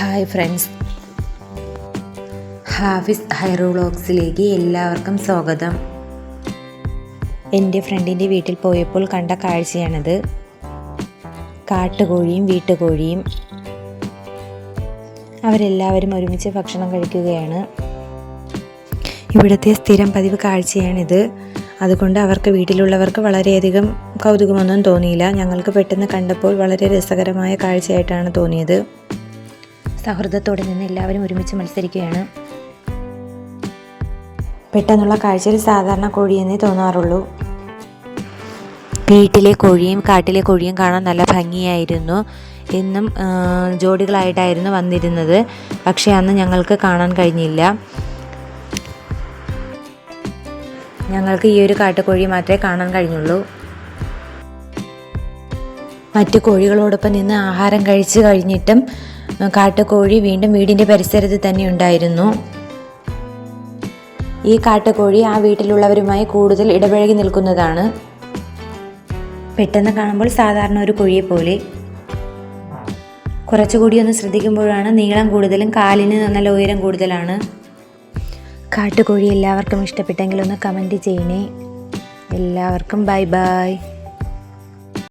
Hi friends. Hafiz ഹൈറോളോക്സിലേക്ക് എല്ലാവർക്കും സ്വാഗതം. എന്റെ ഫ്രണ്ടിന്റെ വീട്ടിൽ പോയപ്പോൾ കണ്ട കാഴ്ചയാണിത്. കാട്ടുകോഴിയും വീട്ടുകോഴിയും. അവരെല്ലാവരും ഒരുമിച്ച് ഭക്ഷണം കഴിക്കുകയാണ്. ഇവിടുത്തെ സ്ഥിരം പതിവ് കാഴ്ചയാണിത്. അതുകൊണ്ട് അവർക്ക് വീട്ടിലുള്ളവർക്ക് വളരെയധികം കൗതുകമൊന്നും തോന്നിയില്ല. ഞങ്ങൾക്ക് പെട്ടെന്ന് കണ്ടപ്പോൾ വളരെ രസകരമായ കാഴ്ചയായിട്ടാണ് തോന്നിയത്. സൗഹൃദത്തോടെ നിന്ന് എല്ലാവരും ഒരുമിച്ച് മത്സരിക്കുകയാണ്. പെട്ടെന്നുള്ള കാഴ്ചയിൽ സാധാരണ കോഴിയെന്നേ തോന്നാറുള്ളൂ. വീട്ടിലെ കോഴിയും കാട്ടിലെ കോഴിയും കാണാൻ നല്ല ഭംഗിയായിരുന്നു. എന്നും ജോഡികളായിട്ടായിരുന്നു വന്നിരുന്നത്. പക്ഷേ അന്ന് ഞങ്ങൾക്ക് കാണാൻ കഴിഞ്ഞില്ല. ഞങ്ങൾക്ക് ഈ ഒരു കാട്ടുകോഴി മാത്രമേ കാണാൻ കഴിഞ്ഞുള്ളൂ. മറ്റു കോഴികളോടൊപ്പം നിന്ന് ആഹാരം കഴിച്ചു കഴിഞ്ഞിട്ടും കാട്ടുകോഴി വീണ്ടും വീടിന്റെ പരിസരത്ത് തന്നെ ഉണ്ടായിരുന്നു. ഈ കാട്ടുകോഴി ആ വീട്ടിലുള്ളവരുമായി കൂടുതൽ ഇടപഴകി നിൽക്കുന്നതാണ്. പെട്ടെന്ന് കാണുമ്പോൾ സാധാരണ ഒരു കോഴിയെ പോലെ. കുറച്ചുകൂടി ഒന്ന് ശ്രദ്ധിക്കുമ്പോഴാണ് നീളം കൂടുതലും കാലിന് നല്ല ഉയരം കൂടുതലാണ്. കാട്ടുകോഴി എല്ലാവർക്കും ഇഷ്ടപ്പെട്ടെങ്കിൽ ഒന്ന് കമന്റ് ചെയ്യണേ. എല്ലാവർക്കും ബൈ ബൈ.